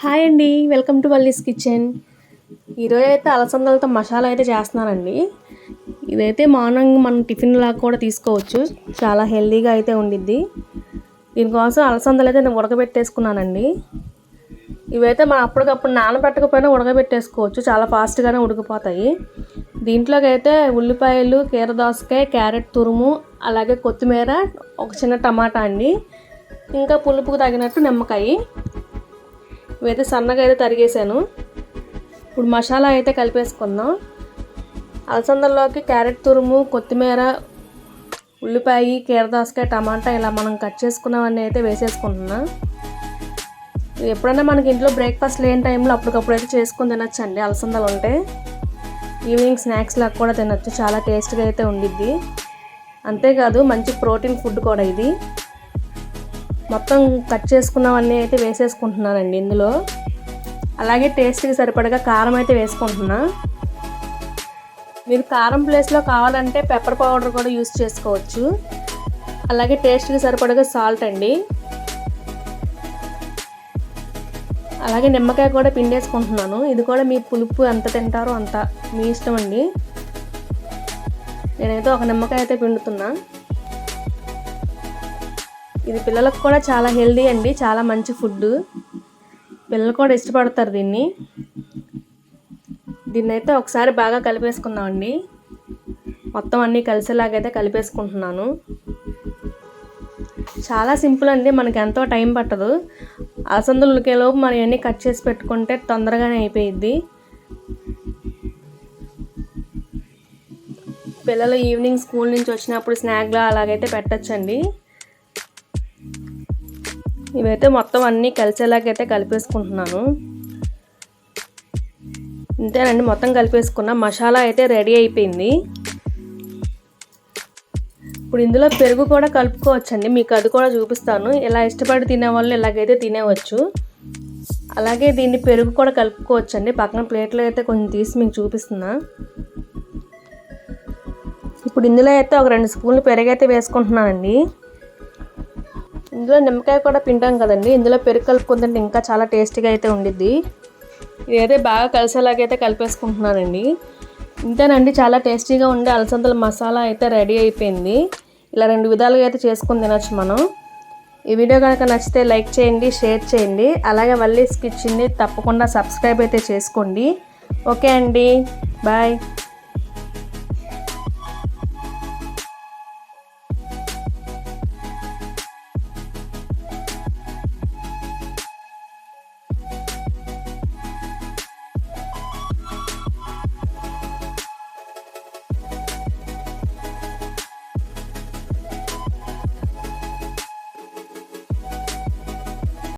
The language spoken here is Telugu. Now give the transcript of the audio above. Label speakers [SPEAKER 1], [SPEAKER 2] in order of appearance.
[SPEAKER 1] హాయ్ అండి వెల్కమ్ టు వల్లీస్ కిచెన్. ఈరోజు అయితే అలసందలతో మసాలా అయితే చేస్తున్నానండి. ఇదైతే మార్నింగ్ మనం టిఫిన్ లాగా కూడా తీసుకోవచ్చు. చాలా హెల్దీగా అయితే ఉండిద్ది. దీనికోసం అలసందలు అయితే నేను ఉడకబెట్టేసుకున్నానండి. ఇవైతే మనం అప్పటికప్పుడు నానబెట్టకపోయినా ఉడకబెట్టేసుకోవచ్చు. చాలా ఫాస్ట్గానే ఉడికిపోతాయి. దీంట్లోకి అయితే ఉల్లిపాయలు కీర దోసకాయ క్యారెట్ తురుము అలాగే కొత్తిమీర ఒక చిన్న టమాటా అండి. ఇంకా పులుపుకు తగినట్టు నిమ్మకాయ. ఇవైతే సన్నగా అయితే తరిగేసాను ఇప్పుడు మసాలా అయితే కలిపేసుకుందాం. అలసందల్లోకి క్యారెట్ తురుము కొత్తిమీర ఉల్లిపాయ కీరదోసకాయ టమాటా ఇలా మనం కట్ చేసుకున్నవన్నీ అయితే వేసేసుకుంటున్నాం. ఎప్పుడైనా మనకి ఇంట్లో బ్రేక్ఫాస్ట్ లేని టైంలో అప్పటికప్పుడు అయితే చేసుకొని తినచ్చండి అలసందలు ఉంటే. ఈవినింగ్ స్నాక్స్ లాగా కూడా తినచ్చు. చాలా టేస్ట్గా అయితే ఉండిద్ది. అంతేకాదు మంచి ప్రోటీన్ ఫుడ్ కూడా ఇది. మొత్తం కట్ చేసుకున్నవన్నీ అయితే వేసేసుకుంటున్నానండి ఇందులో. అలాగే టేస్ట్కి సరిపడగా కారం అయితే వేసుకుంటున్నా. మీరు కారం ప్లేస్లో కావాలంటే పెప్పర్ పౌడర్ కూడా యూస్ చేసుకోవచ్చు. అలాగే టేస్ట్కి సరిపడగా సాల్ట్ అండి. అలాగే నిమ్మకాయ కూడా పిండేసుకుంటున్నాను. ఇది కూడా మీ పులుపు ఎంత తింటారో అంత మీ ఇష్టం అండి. నేనైతే ఒక నిమ్మకాయ అయితే పిండుతున్నా. ఇది పిల్లలకు కూడా చాలా హెల్దీ అండి చాలా మంచి ఫుడ్. పిల్లలు కూడా ఇష్టపడతారు దీన్ని. దీన్ని అయితే ఒకసారి బాగా కలిపేసుకుందామండి. మొత్తం అన్నీ కలిసేలాగైతే కలిపేసుకుంటున్నాను. చాలా సింపుల్ అండి మనకి ఎంతో టైం పట్టదు. అలసందలు ఉడికేలోపు మనం ఇవన్నీ కట్ చేసి పెట్టుకుంటే తొందరగానే అయిపోయిద్ది. పిల్లలు ఈవినింగ్ స్కూల్ నుంచి వచ్చినప్పుడు స్నాక్లా అలాగైతే పెట్టచ్చండి. ఇవైతే మొత్తం అన్నీ కలిసేలాగైతే కలిపేసుకుంటున్నాను. ఇంతేనండి మొత్తం కలిపేసుకున్న. మసాలా అయితే రెడీ అయిపోయింది. ఇప్పుడు ఇందులో పెరుగు కూడా కలుపుకోవచ్చండి. మీకు అది కూడా చూపిస్తాను. ఇలా ఇష్టపడి తినే వాళ్ళు ఇలాగైతే తినేవచ్చు అలాగే దీన్ని పెరుగు కూడా కలుపుకోవచ్చండి. పక్కన ప్లేట్లో అయితే కొంచెం తీసి మీకు చూపిస్తున్నా. ఇప్పుడు ఇందులో అయితే ఒక రెండు స్పూన్లు పెరుగు అయితే వేసుకుంటున్నానండి. ఇందులో నిమ్మకాయ కూడా పిండాం కదండి. ఇందులో పెరుగు కలుపుకుందంటే ఇంకా చాలా టేస్టీగా అయితే ఉండిద్ది. ఇదైతే బాగా కలిసేలాగైతే కలిపేసుకుంటున్నానండి. ఇంతేనండి చాలా టేస్టీగా ఉండే అలసందల మసాలా అయితే రెడీ అయిపోయింది. ఇలా రెండు విధాలుగా అయితే చేసుకుని తినొచ్చు మనం. ఈ వీడియో కనుక నచ్చితే లైక్ చేయండి షేర్ చేయండి. అలాగే వల్లీస్ కిచెన్ని తప్పకుండా సబ్స్క్రైబ్ అయితే చేసుకోండి. ఓకే అండి బాయ్.